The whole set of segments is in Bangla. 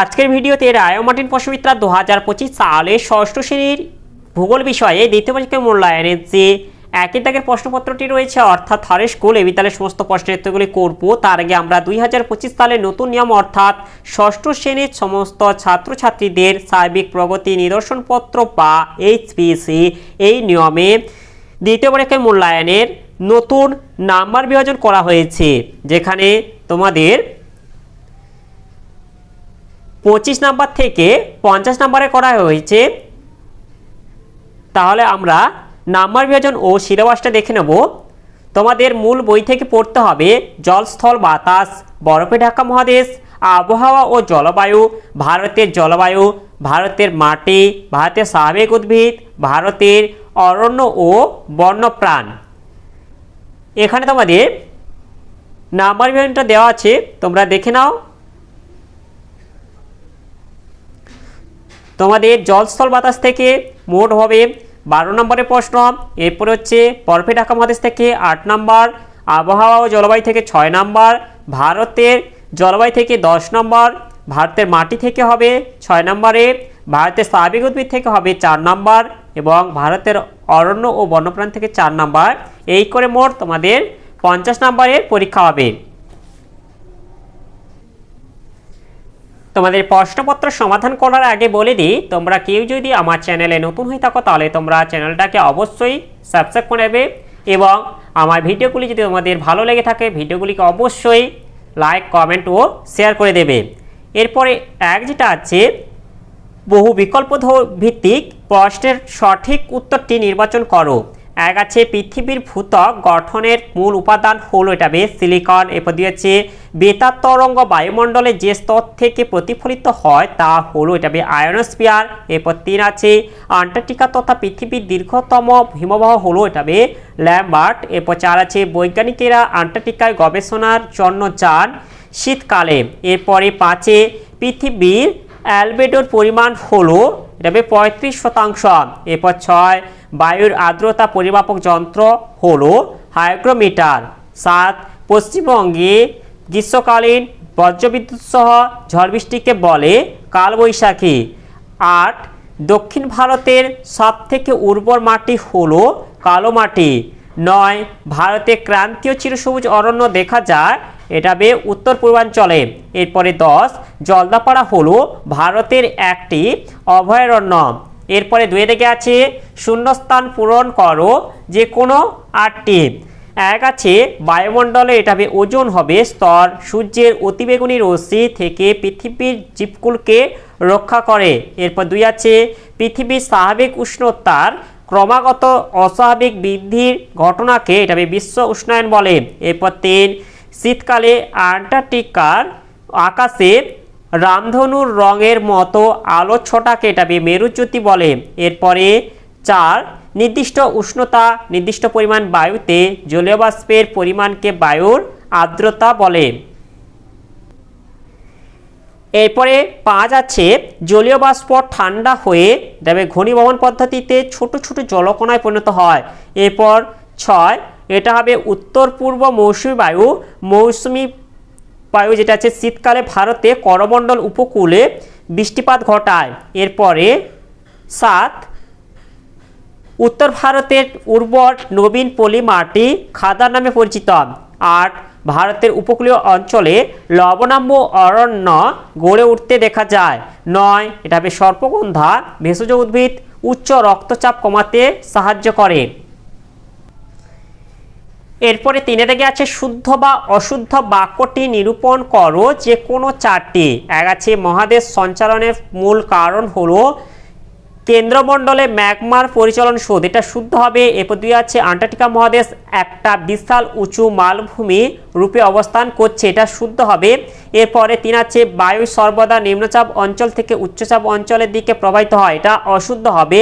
আজকের ভিডিওতে রায় মার্টিন পশমিত্রা দু হাজার পঁচিশ সালে ষষ্ঠ শ্রেণির ভূগোল বিষয়ে দ্বিতীয় পরীক্ষায় মূল্যায়নের যে একই দাগের প্রশ্নপত্রটি রয়েছে, অর্থাৎ হারে স্কুল এ বিদ্যালয়ের সমস্ত প্রশ্নের উত্তরগুলি করব, তার আগে আমরা দুই হাজার পঁচিশ সালের নতুন নিয়ম, অর্থাৎ ষষ্ঠ শ্রেণির সমস্ত ছাত্রছাত্রীদের সার্বিক প্রগতি নিদর্শনপত্র বা এইচপিসি এই নিয়মে দ্বিতীয় পরীক্ষায় মূল্যায়নের নতুন নাম্বার বিভাজন করা হয়েছে, যেখানে তোমাদের পঁচিশ নাম্বার থেকে পঞ্চাশ নাম্বারে করা হয়েছে। তাহলে আমরা নাম্বার বিভাজন ও সিলেবাসটা দেখে নেব। তোমাদের মূল বই থেকে পড়তে হবে জলস্থল বাতাস, বরফে ঢাকা মহাদেশ, আবহাওয়া ও জলবায়ু, ভারতের জলবায়ু, ভারতের মাটি, ভারতের স্বাভাবিক উদ্ভিদ, ভারতের অরণ্য ও বন্যপ্রাণ। এখানে তোমাদের নাম্বার বিভাজনটা দেওয়া আছে, তোমরা দেখে নাও। তোমাদের জলস্থল বাতাস থেকে মোট হবে বারো নম্বরের প্রশ্ন। এরপরে হচ্ছে বরফে ঢাকা মহাদেশ থেকে আট নম্বর, আবহাওয়া ও জলবায়ু থেকে ছয় নম্বর, ভারতের জলবায়ু থেকে দশ নম্বর, ভারতের মাটি থেকে হবে ছয় নম্বরে, ভারতের স্বাভাবিক উদ্ভিদ থেকে হবে চার নম্বর এবং ভারতের অরণ্য ও বন্যপ্রাণ থেকে চার নম্বর। এই করে মোট তোমাদের পঞ্চাশ নম্বরের পরীক্ষা হবে। তোমাদের প্রশ্নপত্র সমাধান করার আগে বলে দিই, তোমরা কেউ যদি আমার চ্যানেলে নতুন হয়ে থাকো, তাহলে তোমরা চ্যানেলটাকে অবশ্যই সাবস্ক্রাইব করে নেবে এবং আমার ভিডিওগুলি যদি তোমাদের ভালো লেগে থাকে, ভিডিওগুলিকে অবশ্যই লাইক কমেন্ট ও শেয়ার করে দেবে। এরপরে এক যেটা আছে, বহু বিকল্প ভিত্তিক প্রশ্নের সঠিক উত্তরটি নির্বাচন করো। এক আছে, পৃথিবীর ভূতক গঠনের মূল উপাদান হল এটা বেশ সিলিকন এরপর দিয়ে হচ্ছে বেতার তরঙ্গ বায়ুমণ্ডলে যে স্তর থেকে প্রতিফলিত হয় তা হলো এটা বে আয়নোস্ফিয়ার এরপর তিন আছে, আন্টার্কটিকা তথা পৃথিবীর দীর্ঘতম হিমবাহ হলো এটা বে ল্যাম্বার্ট এরপর চার আছে, বৈজ্ঞানিকেরা আন্টার্কটিকায় গবেষণার জন্য যান শীতকালে, এরপরে পাঁচে পৃথিবীর অ্যালবেডোর পরিমাণ হলো এটা হবে পঁয়ত্রিশ শতাংশ, এরপর ছয় বায়ুর আর্দ্রতা পরিমাপক যন্ত্র হলো হাইগ্রোমিটার। সাত, পশ্চিমবঙ্গে গ্রীষ্মকালীন বজ্রবিদ্যুৎ সহ ঝড় বৃষ্টিকে বলে কালবৈশাখী। আট, দক্ষিণ ভারতের সবথেকে উর্বর মাটি হলো কালো মাটি। নয়, ভারতে ক্রান্তীয় চিরসবুজ অরণ্য দেখা যায়, এটা বে উত্তর পূর্বাঞ্চলে। এরপরে দশ, জলদাপাড়া হলো ভারতের একটি অভয়ারণ্য। এরপরে দুয়ে দিকে আছে, শূন্যস্থান পূরণ করো যে কোনো আটটি। এক আছে, বায়ুমণ্ডলে এটা হবে ওজন হবে, স্তর সূর্যের অতিবেগুনি রশ্মি থেকে পৃথিবীর জীবকুলকে রক্ষা করে। এরপর দুই আছে, পৃথিবীর স্বাভাবিক উষ্ণতার ক্রমাগত অস্বাভাবিক বৃদ্ধির ঘটনাকে এটা হবে বিশ্ব উষ্ণায়ন বলে। এরপর তিন, শীতকালে আন্টার্কটিকার আকাশে রামধনুর রঙের মতো আলো ছটাকে এটা বে মেরুজ্যোতি বলে। এরপরে চার, নির্দিষ্ট উষ্ণতা, নির্দিষ্ট পরিমাণ বায়ুতে জলীয় বাষ্পের পরিমাণকে বায়ুর আর্দ্রতা বলে। এরপরে পাঁচ আছে, জলীয় বাষ্প ঠান্ডা হয়ে যাবে ঘনীভবন পদ্ধতিতে ছোট ছোট জলকণায় পরিণত হয়। এরপর ছয়, এটা হবে উত্তর পূর্ব মৌসুমী বায়ু, মৌসুমী বায়ু যেটা আছে, শীতকালে ভারতে করমণ্ডল উপকূলে বৃষ্টিপাত ঘটায়। এরপরে সাত, উত্তর ভারতের উর্বর নবীন পলি মাটি খাদার নামে পরিচিত। আট, ভারতের উপকূলীয় অঞ্চলে লবণাম্য অরণ্য গড়ে উঠতে দেখা যায়। নয়, এটা হবে সর্পগন্ধা, ভেষজ উদ্ভিদ, উচ্চ রক্তচাপ কমাতে সাহায্য করে। এরপরে তিনে থেকে আছে শুদ্ধ বা অশুদ্ধ বাক্যটি নিরূপণ করো যে কোনো চারটি। এক আছে, মহাদেশ সঞ্চালনের মূল কারণ হলো কেন্দ্রমণ্ডলে ম্যাগমার পরিচালন শোধ এটা শুদ্ধ হবে। এরপর দুই আছে, আন্টার্কটিকা মহাদেশ একটা বিশাল উঁচু মালভূমি রূপে অবস্থান করছে, এটা শুদ্ধ হবে। এরপরে তিন আছে, বায়ু সর্বদা নিম্নচাপ অঞ্চল থেকে উচ্চচাপ অঞ্চলের দিকে প্রবাহিত হয়, এটা অশুদ্ধ হবে।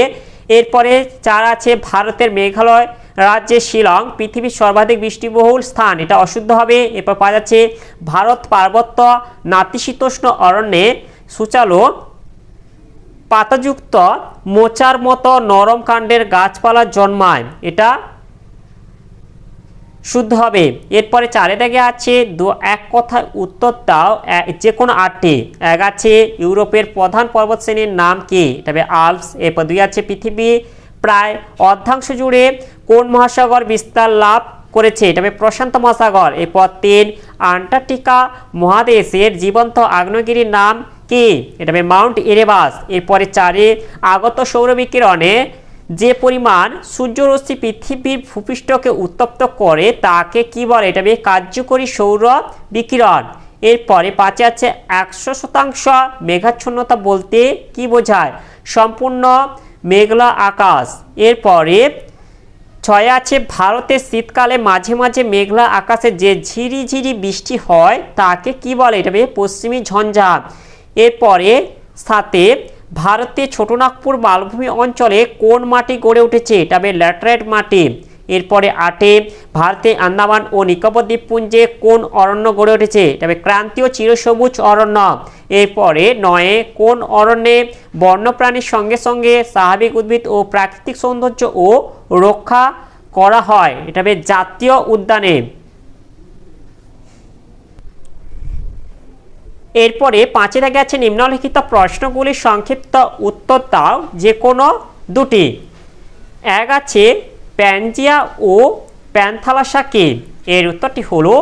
এরপরে চার আছে, ভারতের মেঘালয় রাজ্যের শিলং, পৃথিবীর সর্বাধিক বৃষ্টিবহুল স্থান। এটা অশুদ্ধ হবে। এরপর পাওয়া যাচ্ছে ভারত পার্বত্য নাতিশীতোষ্ণ অরণ্যে সুচালো, পাতাযুক্ত, মোচার মতো নরম কাণ্ডের গাছপালা জন্মায়। এটা শুদ্ধ হবে। এরপরে চারে দাগে আছে দু, এক কথায় উত্তর দাও যে কোনো আটটি। এক আছে ইউরোপের প্রধান পর্বত শ্রেণির নাম কি? তবে আলপস। এরপর দুই আছে পৃথিবী। প্রায় অর্ধাংশ জুড়ে কোন মহাসাগর বিস্তার লাভ করেছে? তবে প্রশান্ত মহাসাগর। এরপর তিন, আন্টার্কটিকা মহাদেশের জীবন্ত আগ্নেয়গিরির নাম কি? এটা হবে মাউন্ট এরেবাস এরপরে চারে, আগত সৌরবিকিরণে যে পরিমাণ সূর্যরশ্মি পৃথিবীর ভূপৃষ্ঠকে উত্তপ্ত করে, তাকে কি বলে? এটা হবে কার্যকরী সৌর বিকিরণ। এরপরে পাঁচে আছে একশো শতাংশ মেঘাচ্ছন্নতা বলতে কি বোঝায়? সম্পূর্ণ মেঘলা আকাশ। এরপরে ছয় আছে ভারতের শীতকালে মাঝে মাঝে মেঘলা আকাশে যে ঝিরিঝিরি বৃষ্টি হয়, তাকে কি বলে? এটা পশ্চিমী ঝঞ্ঝা এরপরে সাথে ভারতের ছোটনাগপুর মালভূমি অঞ্চলে কোন মাটি গড়ে উঠেছে? এটা ল্যাটেরাইট মাটি। এরপরে আটে ভারতে আন্দামান ও নিকোবর দ্বীপপুঞ্জে কোন অরণ্য গড়ে উঠেছে? তবে ক্রান্তীয় চিরসবুজ অরণ্য। এরপরে নয়ে কোন অরণ্যে বন্যপ্রাণীর সঙ্গে সঙ্গে স্বাভাবিক উদ্ভিদ ও প্রাকৃতিক সৌন্দর্য ও রক্ষা করা হয়? এটা হবে জাতীয় উদ্যানে। এরপরে পাঁচে দাগে আছে নিম্নলিখিত প্রশ্নগুলির সংক্ষিপ্ত উত্তর দাও, যে কোনো দুটি। এক আছে প্যানজিয়া ও প্যান্থালাসা কে এর উত্তরটি হলো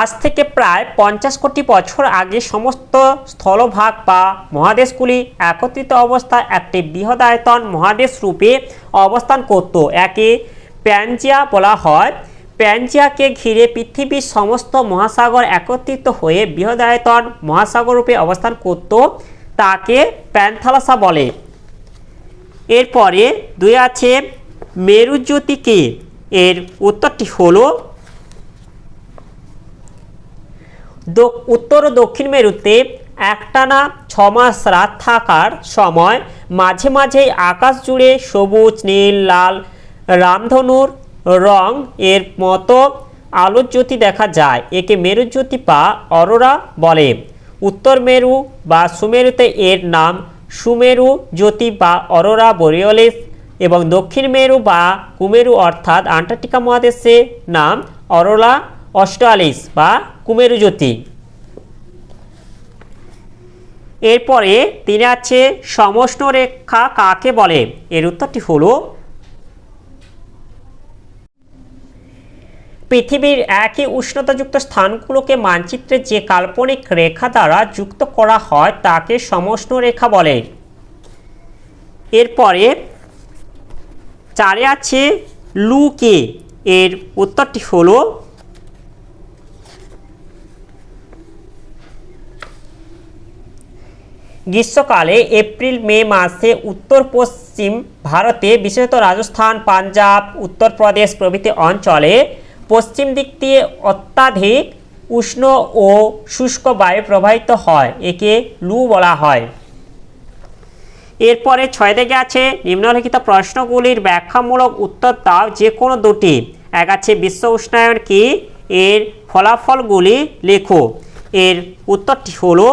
আজ থেকে প্রায় পঞ্চাশ কোটি বছর আগে সমস্ত স্থলভাগ বা মহাদেশগুলি একত্রিত অবস্থায় একটি বৃহদায়তন মহাদেশ রূপে অবস্থান করত। একে প্যানজিয়া বলা হয়। প্যানজিয়াকে ঘিরে পৃথিবীর সমস্ত মহাসাগর একত্রিত হয়ে বৃহদায়তন মহাসাগর রূপে অবস্থান করত। তাকে প্যান্থালাসা বলে। এরপরে দুই আছে মেরুজ্যোতি কি? এর উত্তরটি হলো উত্তর ও দক্ষিণ মেরুতে একটানা ছ মাস রাত থাকার সময় মাঝে মাঝেই আকাশ জুড়ে সবুজ, নীল, লাল, রামধনুর রং এর মতো আলোর জ্যোতি দেখা যায়। একে মেরুজ্যোতি বা অরোরা বলে। উত্তর মেরু বা সুমেরুতে এর নাম সুমেরু, জ্যোতি বা অরোরা বোরিওলিস এবং দক্ষিণ মেরু বা কুমেরু অর্থাৎ আন্টার্কটিকা মহাদেশে নাম অরোরা অস্ট্রালিস বা কুমেরু জ্যোতি। এরপরে তিনি আছে সমষ্ণ রেখা কাকে বলে? এর উত্তরটি হলো পৃথিবীর একই উষ্ণতাযুক্ত স্থানগুলোকে মানচিত্রে যে কাল্পনিক রেখা দ্বারা যুক্ত করা হয়, তাকে সমষ্ণ রেখা বলে। এরপরে চারে আছে লুকে এর উত্তরটি হলো গ্রীষ্মকালে এপ্রিল, মে মাসে উত্তর পশ্চিম ভারতে বিশেষত রাজস্থান, পাঞ্জাব, উত্তরপ্রদেশ প্রভৃতি অঞ্চলে পশ্চিম দিক দিয়ে অত্যাধিক উষ্ণ ও শুষ্ক বায়ু প্রবাহিত হয়, একে লু বলা হয়। এরপরে ছয় দিকে আছে নিম্নলিখিত প্রশ্নগুলির ব্যাখ্যামূলক উত্তর দাও যে কোনো দুটি। এক আছে বিশ্ব উষ্ণায়ন কি? এর ফলাফলগুলি লেখো। এর উত্তরটি হলো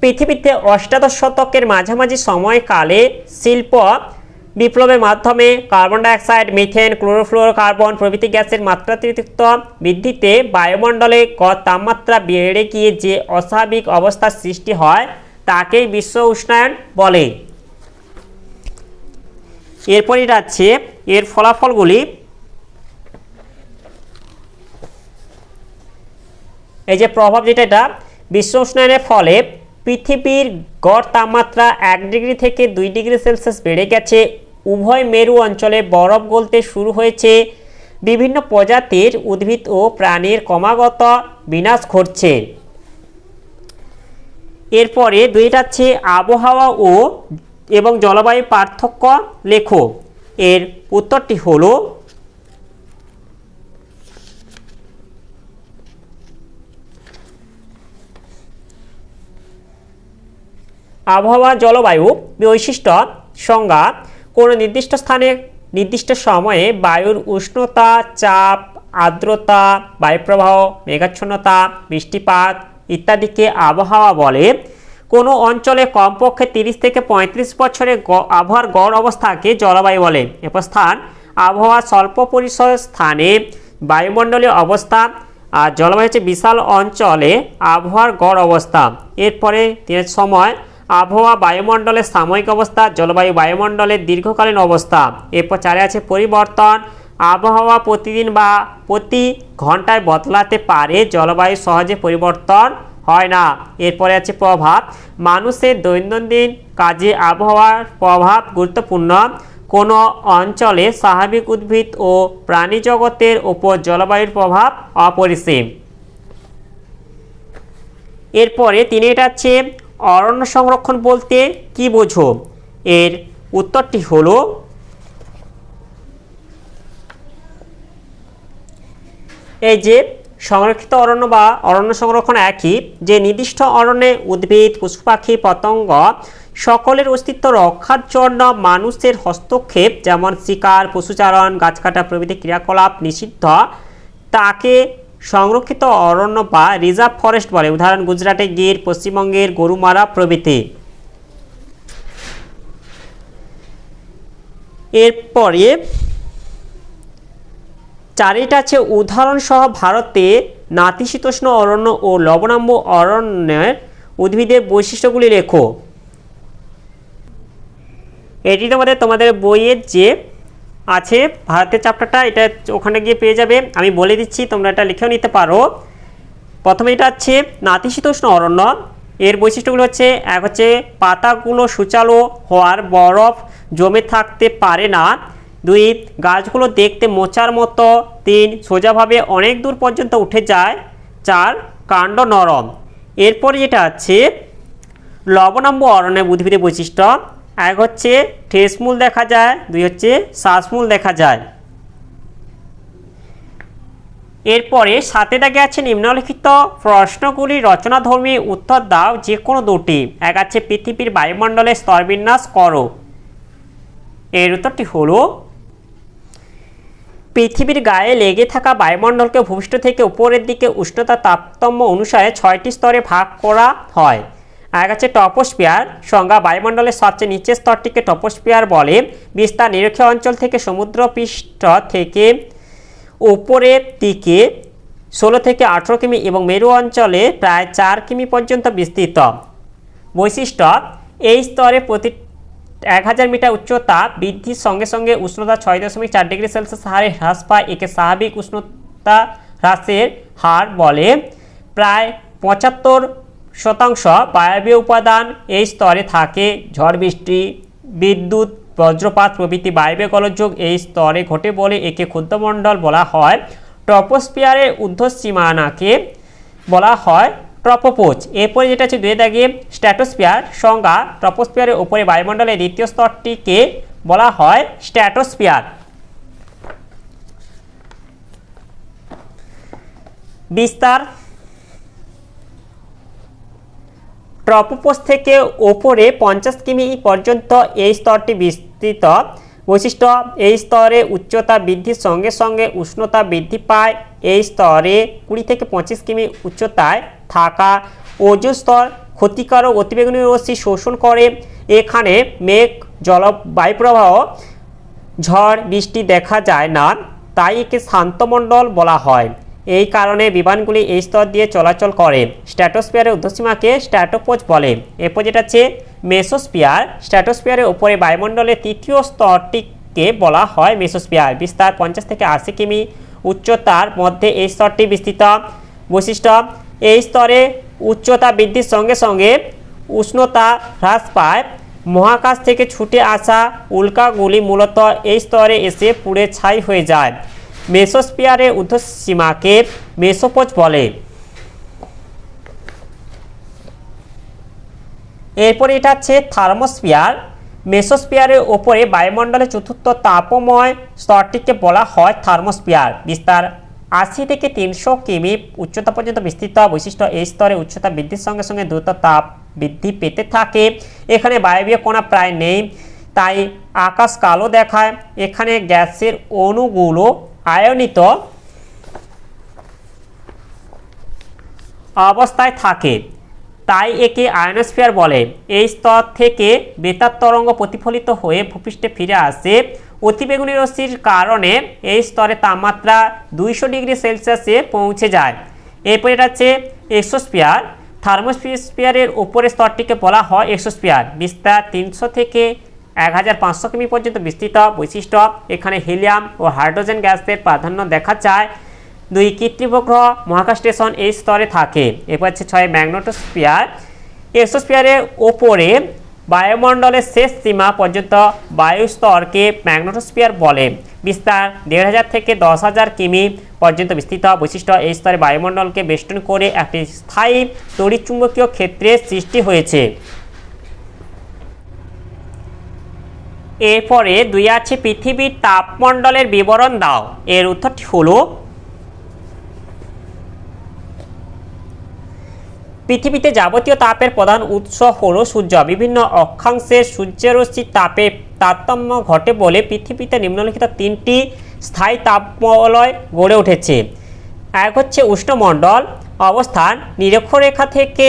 পৃথিবীতে অষ্টাদশ শতকের মাঝামাঝি সময়কালে শিল্প বিপ্লবের মাধ্যমে কার্বন ডাইঅক্সাইড মিথেন ক্লোরোফ্লোরোকার্বন প্রভৃতি গ্যাসের মাত্রাতিরিক্ত বৃদ্ধিতে বায়ুমণ্ডলে গড় তাপমাত্রা বেড়ে গিয়ে যে অস্বাভাবিক অবস্থার সৃষ্টি হয়, তাকেই বিশ্ব উষ্ণায়ন বলে। এরপরই যাচ্ছে, এর ফলাফলগুলি। এই যে প্রভাব যেটা, এটা বিশ্ব উষ্ণায়নের ফলে পৃথিবীর গড় তাপমাত্রা এক ডিগ্রি থেকে দুই ডিগ্রি সেলসিয়াস বেড়ে গেছে উভয় মেরু অঞ্চলে বরফ গলতে শুরু হয়েছে। বিভিন্ন প্রজাতির উদ্ভিদ ও প্রাণীর ক্রমাগত বিনাশ ঘটছে। এরপরে দুইটা হচ্ছে আবহাওয়া ও এবং জলবায়ু পার্থক্য লেখো। এর উত্তরটি হলো আবহাওয়া জলবায়ু বৈশিষ্ট্য সংজ্ঞা কোনো নির্দিষ্ট স্থানে, নির্দিষ্ট সময়ে বায়ুর উষ্ণতা, চাপ, আর্দ্রতা, বায়ুপ্রবাহ, মেঘাচ্ছন্নতা, বৃষ্টিপাত ইত্যাদিকে আবহাওয়া বলে। কোনো অঞ্চলে কমপক্ষে তিরিশ থেকে পঁয়ত্রিশ বছরের আবহাওয়ার গড় অবস্থাকে জলবায়ু বলে। এরপর স্থান, আবহাওয়া স্বল্প পরিসর স্থানে বায়ুমণ্ডলীয় অবস্থা, আর জলবায়ু হচ্ছে বিশাল অঞ্চলে আবহাওয়ার গড় অবস্থা। এরপরে সময় আবহাওয়া বায়ুমণ্ডলের সাময়িক অবস্থা, জলবায়ু বায়ুমণ্ডলের দীর্ঘকালীন অবস্থা। এরপর চারে আছে পরিবর্তন। আবহাওয়া প্রতিদিন বা প্রতি ঘন্টায় বদলাতে পারে, জলবায়ু সহজে পরিবর্তন হয় না। এরপরে আছে প্রভাব। মানুষের দৈনন্দিন কাজে আবহাওয়ার প্রভাব গুরুত্বপূর্ণ। কোনো অঞ্চলে স্বাভাবিক উদ্ভিদ ও প্রাণী জগতের ওপর জলবায়ুর প্রভাব অপরিসীম। এরপরে তিনি এটা হচ্ছে অরণ্য সংরক্ষণ বলতে কি বোঝো? এর উত্তরটি হলো এই যে সংরক্ষিত অরণ্য বা অরণ্য সংরক্ষণ একই, যে নির্দিষ্ট অরণ্যে উদ্ভিদ পশু পাখি পতঙ্গ সকলের অস্তিত্ব রক্ষার জন্য মানুষের হস্তক্ষেপ, যেমন শিকার, পশুচারণ, গাছ কাটা প্রভৃতি ক্রিয়াকলাপ নিষিদ্ধ, তাকে সংরক্ষিত অরণ্য বা রিজার্ভ ফরেস্ট বলে। উদাহরণ, গুজরাটে গির, পশ্চিমবঙ্গের গরুমারা প্রভৃতি। এরপরে চারিটা আছে উদাহরণসহ ভারতে নাতিশীতোষ্ণ অরণ্য ও লবণাম্য অরণ্যের উদ্ভিদের বৈশিষ্ট্যগুলি লেখো। এটি তোমাদের তোমাদের বইয়ের যে আছে, ভারতের চ্যাপ্টারটা এটা ওখানে গিয়ে পেয়ে যাবে। আমি বলে দিচ্ছি, তোমরা এটা লিখেও নিতে পারো। প্রথমে এটা হচ্ছে নাতিশীতোষ্ণ অরণ্য। এর বৈশিষ্ট্যগুলো হচ্ছে, এক হচ্ছে পাতাগুলো সুচালো হওয়ার বরফ জমে থাকতে পারে না। দুই, গাছগুলো দেখতে মোচার মতো। তিন, সোজাভাবে অনেক দূর পর্যন্ত উঠে যায়। চার, কাণ্ড নরম। এরপরে যেটা আছে লবণাম্ব অরণ্যের উদ্ভিদের বৈশিষ্ট্য। এক হচ্ছে ঠেসমূল দেখা যায়, দুই হচ্ছে শ্বাসমূল দেখা যায়। এরপরে সাথে দাগে আছে নিম্নলিখিত প্রশ্নগুলি রচনাধর্মী উত্তর দাও যে কোনো দুটি। এক আছে পৃথিবীর বায়ুমণ্ডলের স্তরবিন্যাস করো। এর উত্তরটি হলো, পৃথিবীর গায়ে লেগে থাকা বায়ুমণ্ডলকে ভূপৃষ্ঠ থেকে উপরের দিকে উষ্ণতা তারতম্য অনুসারে ছয়টি স্তরে ভাগ করা হয়। এক আছে টপোস্পিয়ার সংজ্ঞা বায়ুমণ্ডলের সবচেয়ে নিচের স্তরটিকে টপোস্পিয়ার বলে। বিস্তার নিরক্ষীয় অঞ্চল থেকে সমুদ্রপৃষ্ঠ থেকে উপরের দিকে ষোলো থেকে আঠেরো কিমি এবং মেরু অঞ্চলে প্রায় চার কিমি পর্যন্ত বিস্তৃত। বৈশিষ্ট্য, এই স্তরে প্রতি এক হাজার মিটার উচ্চতা বৃদ্ধির সঙ্গে সঙ্গে উষ্ণতা ছয় দশমিক চার ডিগ্রি সেলসিয়াস হারে হ্রাস পায়, একে স্বাভাবিক উষ্ণতা হ্রাসের হার বলে। প্রায় পঁচাত্তর শতাংশ বায়বীয় উপাদান এই স্তরে থাকে। ঝড়, বৃষ্টি, বিদ্যুৎ, বজ্রপাত প্রভৃতি বায়বীয় গোলযোগ এই স্তরে ঘটে বলে একে ক্ষুদ্রমণ্ডল বলা হয়। ট্রপোস্পিয়ারের ঊর্ধ্বসীমানাকে বলা হয় ট্রপোপোজ। এরপরে যেটা আছে দুয়ে দাগে স্ট্যাটোস্পিয়ার সংজ্ঞা ট্রপোস্পিয়ারের উপরে বায়ুমণ্ডলের দ্বিতীয় স্তরটিকে বলা হয় স্ট্যাটোস্পিয়ার বিস্তার ট্রপোপোস থেকে ওপরে পঞ্চাশ কিমি পর্যন্ত এই স্তরটি বিস্তৃত। বৈশিষ্ট্য, এই স্তরে উচ্চতা বৃদ্ধির সঙ্গে সঙ্গে উষ্ণতা বৃদ্ধি পায়। এই স্তরে কুড়ি থেকে পঁচিশ কিমি উচ্চতায় থাকা ওজোন স্তর ক্ষতিকারক অতিবেগুনি রশ্মি শোষণ করে। এখানে মেঘ জল বায়ুপ্রবাহ, ঝড়, বৃষ্টি দেখা যায় না, তাই একে শান্তমণ্ডল বলা হয়। এই কারণে বিমানগুলি এই স্তর দিয়ে চলাচল করে। স্ট্র্যাটোস্পিয়ারের ঊর্ধ্বসীমাকে স্ট্র্যাটোপোজ বলে। এরপর যেটা হচ্ছে মেসোস্পিয়ার স্ট্র্যাটোস্পিয়ারের উপরে বায়ুমণ্ডলের তৃতীয় স্তরটিকে বলা হয় মেসোস্পিয়ার বিস্তার পঞ্চাশ থেকে আশি কিমি উচ্চতার মধ্যে এই স্তরটি বিস্তৃত। বৈশিষ্ট্য, এই স্তরে উচ্চতা বৃদ্ধির সঙ্গে সঙ্গে উষ্ণতা হ্রাস পায়। মহাকাশ থেকে ছুটে আসা উল্কাগুলি মূলত এই স্তরে এসে পুড়ে ছাই হয়ে যায়। মেসোস্পিয়ারের ঊর্ধ্বসীমাকে মেসোপোজ বলে। এরপরে এটা হচ্ছে থার্মোস্ফিয়ার। মেসোস্ফিয়ারের ওপরে বায়ুমণ্ডলের চতুর্থ তাপময় স্তরটিকে বলা হয় থার্মোস্ফিয়ার। বিস্তার আশি থেকে তিনশো কিমি উচ্চতা পর্যন্ত বিস্তৃত বৈশিষ্ট্য। এই স্তরে উচ্চতা বৃদ্ধির সঙ্গে সঙ্গে দ্রুত তাপ বৃদ্ধি পেতে থাকে। এখানে বায়বীয় কণা প্রায় নেই, তাই আকাশ কালো দেখায়। এখানে গ্যাসের অণুগুলো আয়নিত অবস্থায় থাকে। তাই একে আয়নোস্ফিয়ার বলে। এই স্তর থেকে বেতার তরঙ্গ প্রতিফলিত হয়ে ভূপৃষ্ঠে ফিরে আসে। অতিবেগুনি রশ্মির কারণে এই স্তরে তাপমাত্রা দুইশো ডিগ্রি সেলসিয়াসে পৌঁছে যায়। এরপর এটা হচ্ছে এক্সোস্পিয়ার থার্মোস্ফিয়ারের উপরের স্তরটিকে বলা হয় এক্সোস্পিয়ার বিস্তার তিনশো থেকে এক হাজার পাঁচশো কিমি পর্যন্ত বিস্তৃত বৈশিষ্ট্য। এখানে হিলিয়াম ও হাইড্রোজেন গ্যাসের প্রাধান্য দেখা যায়। দুই কৃত্রিম উপগ্রহ মহাকাশ স্টেশন এই স্তরে থাকে। এরপর হচ্ছে ছয় ম্যাগনেটোস্ফিয়ার। এক্সোস্ফিয়ারের ওপরে বায়ুমণ্ডলের শেষ সীমা পর্যন্ত বায়ু স্তরকে বলে। বিস্তার দেড় হাজার থেকে দশ হাজার কিমি পর্যন্ত বিস্তৃত বৈশিষ্ট্য। এই স্তরে বায়ুমণ্ডলকে বেষ্টন করে একটি স্থায়ী তড়িৎচুম্বকীয় ক্ষেত্রের সৃষ্টি হয়েছে। এরপরে দুই আছে পৃথিবীর তাপমণ্ডলের বিবরণ দাও। এর উত্তরটি হল পৃথিবীতে যাবতীয় তাপের প্রধান উৎস হল সূর্য। বিভিন্ন অক্ষাংশের সূর্যরশ্মির তাপে তারতম্য ঘটে বলে পৃথিবীতে নিম্নলিখিত তিনটি স্থায়ী তাপমলয় গড়ে উঠেছে। এক হচ্ছে উষ্ণমণ্ডল, অবস্থান, নিরক্ষরেখা থেকে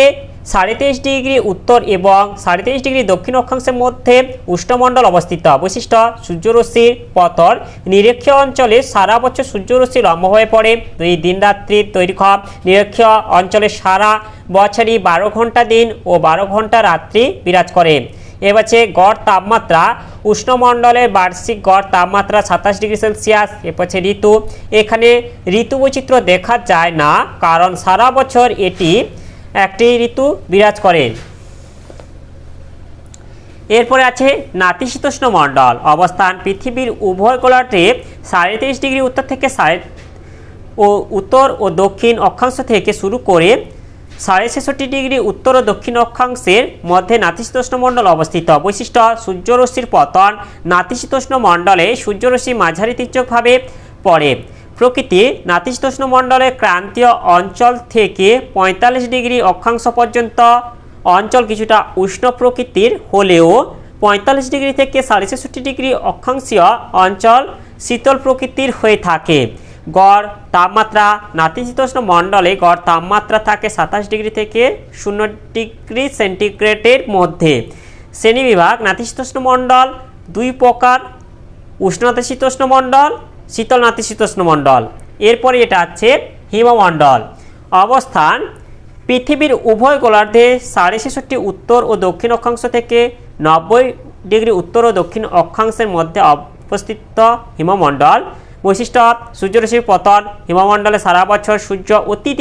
সাড়ে তেইশ ডিগ্রি উত্তর এবং সাড়ে তেইশ ডিগ্রি দক্ষিণ অক্ষাংশের মধ্যে উষ্ণমণ্ডল অবস্থিত। বৈশিষ্ট্য সূর্যরশ্মির পতন নিরক্ষীয় অঞ্চলে সারা বছর সূর্যরশ্মি লম্ব হয়ে পড়ে। দুই দিন রাত্রির দৈর্ঘ্য নিরক্ষীয় অঞ্চলে সারা বছরই বারো ঘণ্টা দিন ও বারো ঘণ্টা রাত্রি বিরাজ করে। হচ্ছে গড় তাপমাত্রা উষ্ণমণ্ডলের বার্ষিক গড় তাপমাত্রা সাতাশ ডিগ্রি সেলসিয়াস। হচ্ছে ঋতু, এখানে ঋতু বৈচিত্র্য দেখা যায় না, কারণ সারা বছর এটি একটি ঋতু বিরাজ করে। এরপরে আছে নাতিশীতোষ্ণ মণ্ডল। অবস্থান পৃথিবীর উভয় গোলার্ধে সাড়ে তেইশ ডিগ্রি উত্তর থেকে সাড়ে ও উত্তর ও দক্ষিণ অক্ষাংশ থেকে শুরু করে সাড়ে ছেষট্টি ডিগ্রি উত্তর ও দক্ষিণ অক্ষাংশের মধ্যে নাতিশীতোষ্ণ মণ্ডল অবস্থিত। বৈশিষ্ট্য, সূর্যরশ্মির পতন নাতিশীতোষ্ণ মণ্ডলে সূর্যরশ্মি মাঝারি তীর্যকভাবে পড়ে। প্রকৃতি নাতিশীতোষ্ণ মণ্ডলের ক্রান্তীয় অঞ্চল থেকে পঁয়তাল্লিশ ডিগ্রি অক্ষাংশ পর্যন্ত। অঞ্চল কিছুটা উষ্ণ প্রকৃতির হলেও পঁয়তাল্লিশ ডিগ্রি থেকে সাড়ে ছেষট্টি ডিগ্রি অক্ষাংশীয় অঞ্চল শীতল প্রকৃতির হয়ে থাকে। গড় তাপমাত্রা নাতিশীতোষ্ণ মণ্ডলে গড় তাপমাত্রা থাকে সাতাশ ডিগ্রি থেকে শূন্য ডিগ্রি সেন্টিগ্রেডের মধ্যে। শ্রেণীবিভাগ নাতিশীতোষ্ণ মণ্ডল, দুই প্রকার উষ্ণ নাতিশীতোষ্ণ মণ্ডল শীতল নাতিশীতোষ্ণ মণ্ডল। এরপরে এটা আছে হিমমণ্ডল। অবস্থান, পৃথিবীর উভয় গোলার্ধে সাড়ে ছেষট্টি উত্তর ও দক্ষিণ অক্ষাংশ থেকে নব্বই ডিগ্রি উত্তর ও দক্ষিণ অক্ষাংশের মধ্যে অবস্থিত হিমমণ্ডল। বৈশিষ্ট্য, সূর্যরশ্মির পতন হিমমণ্ডলে সারা বছর সূর্য অতি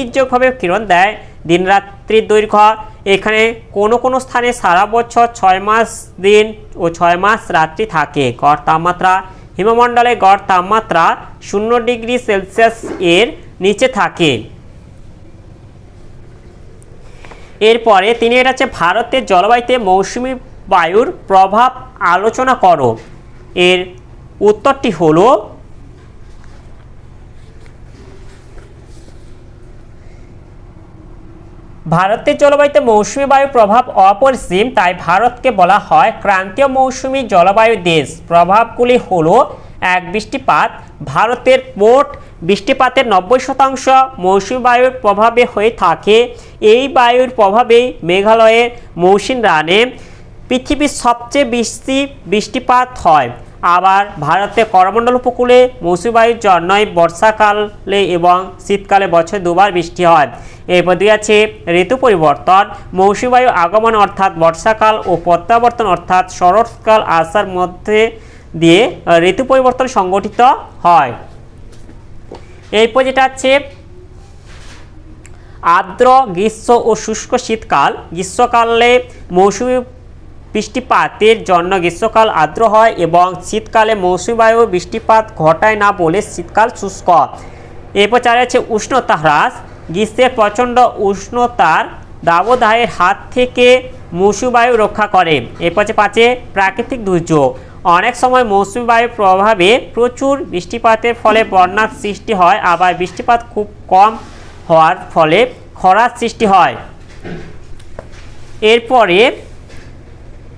কিরণ দেয়, দিনরাত্রির দৈর্ঘ্য। এখানে কোনো কোনো স্থানে সারা বছর ছয় মাস দিন ও ছয় মাস রাত্রি থাকে। গড় তাপমাত্রা হিমমণ্ডলে গড় তাপমাত্রা শূন্য ডিগ্রি সেলসিয়াস এর নিচে থাকে। এরপরে তিনি এটা হচ্ছে ভারতের জলবায়ুতে মৌসুমি বায়ুর প্রভাব আলোচনা করো। এর উত্তরটি হলো ভারতের জলবায়ুতে মৌসুমী বায়ুর প্রভাব অপরিসীম, তাই ভারতকে বলা হয় ক্রান্তীয় মৌসুমি জলবায়ু দেশ। প্রভাবগুলি হল এক বৃষ্টিপাত, ভারতের মোট বৃষ্টিপাতের নব্বই শতাংশ মৌসুমী বায়ুর প্রভাবে হয়ে থাকে। এই বায়ুর প্রভাবেই মেঘালয়ের মৌসুম রানে পৃথিবীর সবচেয়ে বেশি বৃষ্টিপাত হয়। আবার ভারতের করমণ্ডল উপকূলে মৌসুমী বায়ুর জন্যই বর্ষাকালে এবং শীতকালে বছরে দুবার বৃষ্টি হয়। এরপর দুই আছে ঋতু পরিবর্তন, মৌসুমী বায়ু আগমন অর্থাৎ বর্ষাকাল ও প্রত্যাবর্তন অর্থাৎ শরৎকাল আসার মধ্যে দিয়ে ঋতু পরিবর্তন সংগঠিত হয়। এরপর যেটা আছে আর্দ্র, গ্রীষ্ম ও শুষ্ক শীতকাল। গ্রীষ্মকালে মৌসুমী বৃষ্টিপাতের জন্য গ্রীষ্মকাল আর্দ্র হয় এবং শীতকালে মৌসুমী বায়ু বৃষ্টিপাত ঘটায় না বলে শীতকাল শুষ্ক। এরপর চার আছে উষ্ণতা হ্রাস। গ্রীষ্মের প্রচণ্ড উষ্ণতার দাবদাহের হাত থেকে মৌসুমী বায়ু রক্ষা করে। এরপর হচ্ছে পাঁচে প্রাকৃতিক দুর্যোগ। অনেক সময় মৌসুমী বায়ুর প্রভাবে প্রচুর বৃষ্টিপাতের ফলে বন্যার সৃষ্টি হয়, আবার বৃষ্টিপাত খুব কম হওয়ার ফলে খরার সৃষ্টি হয়। এরপরে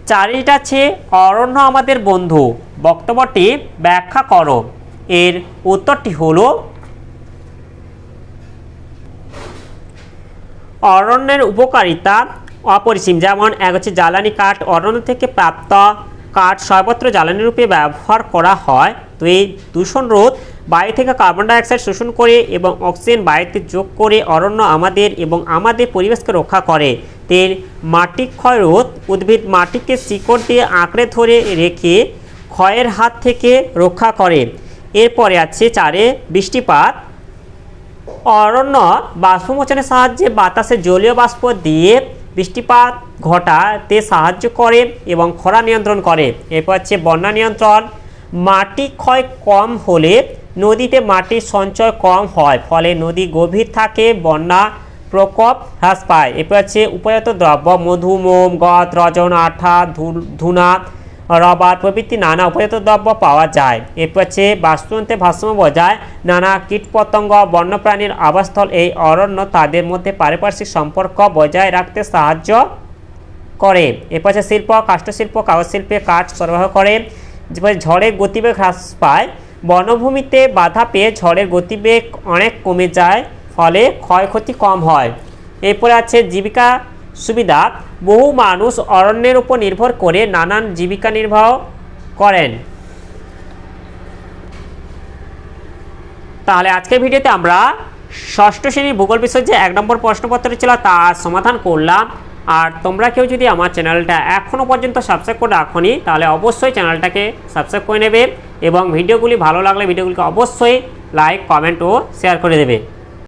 চারিটা আছে অরণ্য আমাদের বন্ধু। বক্তব্যটি ব্যাখ্যা করো। এর উত্তরটি হলো, অরণ্যের উপকারিতা অপরিসীম। যেমন, এক হচ্ছে জ্বালানি কাঠ। অরণ্য থেকে প্রাপ্ত কাঠ সর্বত্র জ্বালানি রূপে ব্যবহার করা হয়। তো এই দূষণ রোধ বায়ু থেকে কার্বন ডাইঅক্সাইড শোষণ করে এবং অক্সিজেন বায়ুতে যোগ করে অরণ্য আমাদের এবং আমাদের পরিবেশকে রক্ষা করে। তেল, মাটি ক্ষয় রোধ, উদ্ভিদ মাটিকে শিকড় দিয়ে আঁকড়ে ধরে রেখে ক্ষয়ের হাত থেকে রক্ষা করে। এরপরে আছে চারে বৃষ্টিপাত। অরণ্য বাষ্পমোচনের সাহায্যে বাতাসে জলীয় বাষ্প দিয়ে বৃষ্টিপাত ঘটাতে সাহায্য করে এবং খরা নিয়ন্ত্রণ করে। এরপর হচ্ছে বন্যা নিয়ন্ত্রণ। মাটি ক্ষয় কম হলে নদীতে মাটির সঞ্চয় কম হয়, ফলে নদী গভীর থাকে, বন্যা প্রকোপ হ্রাস পায়। এরপর হচ্ছে উপজাত দ্রব্য, মধু, মোম, গদ, রজন, আঠা ধুনা, রবার প্রভৃতি নানা উপজাত দ্রব্য পাওয়া যায়। এরপর হচ্ছে বাস্তুতন্ত্রে ভারসাম্য বজায়, নানা কীটপতঙ্গ, বন্যপ্রাণীর আবাসস্থল, এই অরণ্য তাদের মধ্যে পারিপার্শ্বিক সম্পর্ক বজায় রাখতে সাহায্য করে। এরপর হচ্ছে শিল্প, কাষ্ঠশিল্প কাগজ শিল্পে কাজ সরবরাহ করে ঝড়ে গতিবেগ হ্রাস পায়। বনভূমিতে বাধা পেয়ে ঝড়ের গতিবেগ অনেক কমে যায়, ফলে ক্ষয়ক্ষতি কম হয়। এরপরে আছে জীবিকা সুবিধা। বহু মানুষ অরণ্যের উপর নির্ভর করে নানান জীবিকা নির্বাহ করেন। তাহলে আজকের ভিডিওতে আমরা ষষ্ঠ শ্রেণির ভূগোল বিষয়ের যে এক নম্বর প্রশ্নপত্র ছিল তার সমাধান করলাম। আর তোমরা কেউ যদি আমার চ্যানেলটা এখনও পর্যন্ত সাবস্ক্রাইব করে রাখোনি, তাহলে অবশ্যই চ্যানেলটাকে সাবস্ক্রাইব করে নেবে। এবং ভিডিওগুলি ভালো লাগলে ভিডিওগুলিকে অবশ্যই লাইক কমেন্ট ও শেয়ার করে দেবে।